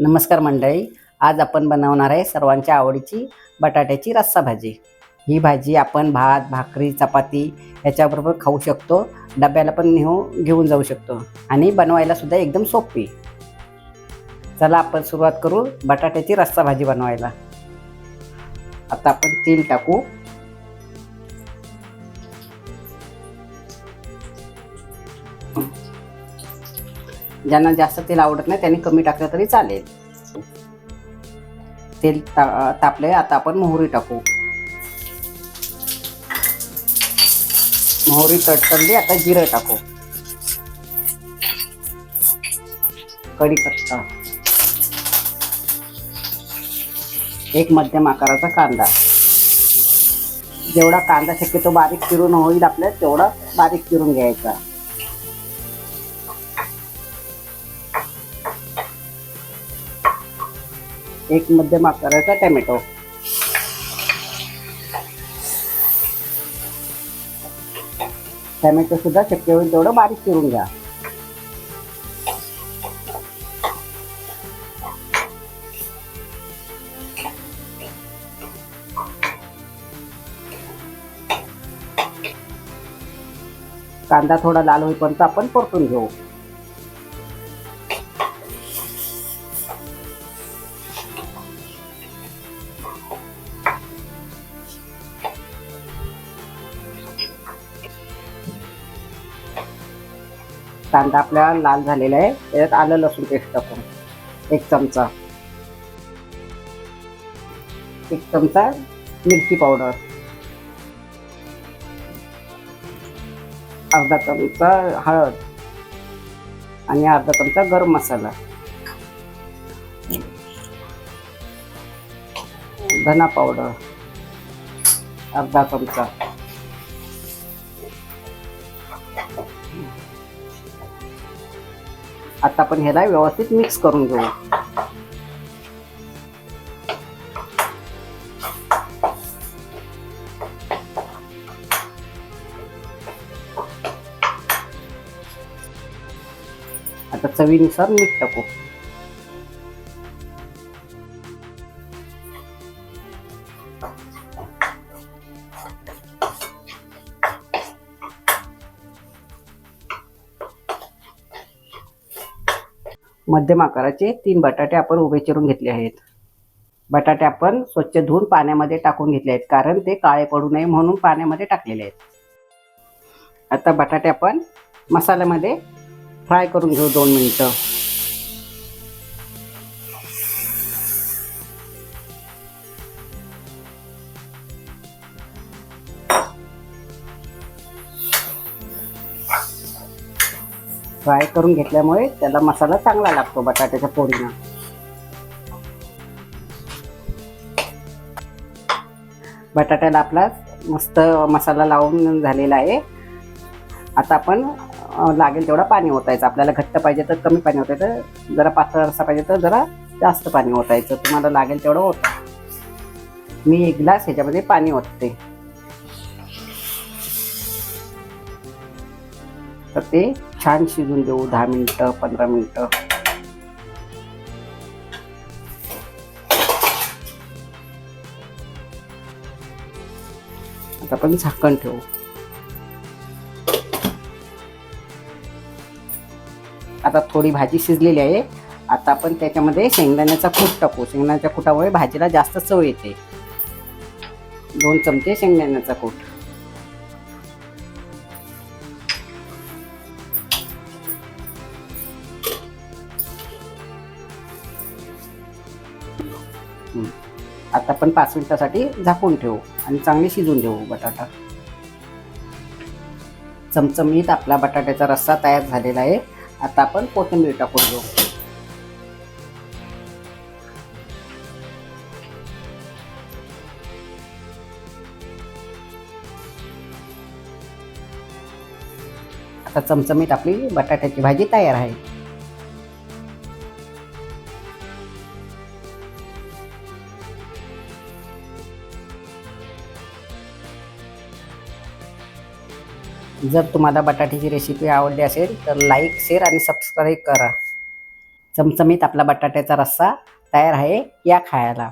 नमस्कार मंडळी. आज आपण बनवणार आहे सर्वांच्या आवडीची बटाट्याची रस्सा भाजी. ही भाजी आपण भात भाकरी चपाती याच्याबरोबर खाऊ शकतो. डब्याला पण नेऊ घेऊन जाऊ शकतो. आणि बनवायला सुद्धा एकदम सोपी. चला आपण सुरुवात करू बटाट्याची रस्सा भाजी बनवायला. आता आपण तेल टाकू. ज्यांना जास्त तेल आवडत नाही त्यांनी कमी टाकलं तरी चालेल. तेल ता तापले आता आपण मोहरी टाकू. मोहरी तडतडली आता जिरं टाकू. कढीपत्ता. एक मध्यम आकाराचा कांदा. जेवढा कांदा शक्यतो बारीक चिरून होईल आपल्या तेवढा बारीक चिरून घ्यायचा. एक मध्यम आकाराचा टॅमॅटो. टॅमॅटो सुद्धा शक्य होईल तेवढं बारीक चिरून घ्या. कांदा थोडा लाल होईपर्यंत आपण परतून घेऊ. कांदा आपला लाल झालेला आहे. त्याच्यात आलं लसूण पेस्ट टाकून. एक चमचा. एक चमचा मिरची पावडर. अर्धा चमचा हळद. आणि अर्धा चमचा गरम मसाला. धना पावडर. अर्धा चमचा. आता आपण ह्याला व्यवस्थित मिक्स करून घेऊ. आता चवीनुसार मीठ टाकू. मध्यम आकाराचे तीन बटाटे आपण उभे चिरून घेतले आहेत. बटाटे आपण स्वच्छ धुवून पाण्यामध्ये टाकून घेतले आहेत कारण ते काळे पडू नये म्हणून पाण्यामध्ये टाकलेले आहेत. आता बटाटे आपण मसाल्यामध्ये फ्राय करून घेऊ दोन मिनटं. फ्राय करून घेतल्यामुळे त्याला मसाला चांगला लागतो बटाट्याच्या पोळीनं बटाट्याला आपला मस्त मसाला लावून झालेला आहे. आता आपण लागेल तेवढा पाणी ओतायचं. आपल्याला घट्ट पाहिजे तर कमी पाणी ओतायचं. जरा पातळ रसा पाहिजे तर जरा जास्त पाणी ओतायचं. तुम्हाला लागेल तेवढं ओता. मी एक ग्लास ह्याच्यामध्ये पाणी ओतते. तर ते छान शिजून देऊ दहा मिनटं पंधरा मिनटं. आता आपण झाकण ठेवू. आता थोडी भाजी शिजलेली आहे. आता आपण त्याच्यामध्ये शेंगदाण्याचा कूट टाकू. शेंगदाण्याच्या कुटामुळे भाजीला जास्त चव येते. दोन चमचे शेंगदाण्याचा कूट. आता आपण पाच मिनिटासाठी झाकून ठेवू आणि चांगली शिजून देऊ बटाटा. चमचमीत आपला बटाट्याचा रस्सा तयार झालेला आहे. आता आपण कोथिंबीर टाकून घेऊ. आता चमचमीत आपली बटाट्याची भाजी तयार आहे. जर तुम्हाला बटाट्याची रेसिपी आवडली असेल तर लाईक शेअर आणि सबस्क्राईब करा. चमचमीत आपला बटाट्याचा रस्सा तयार आहे या खायला.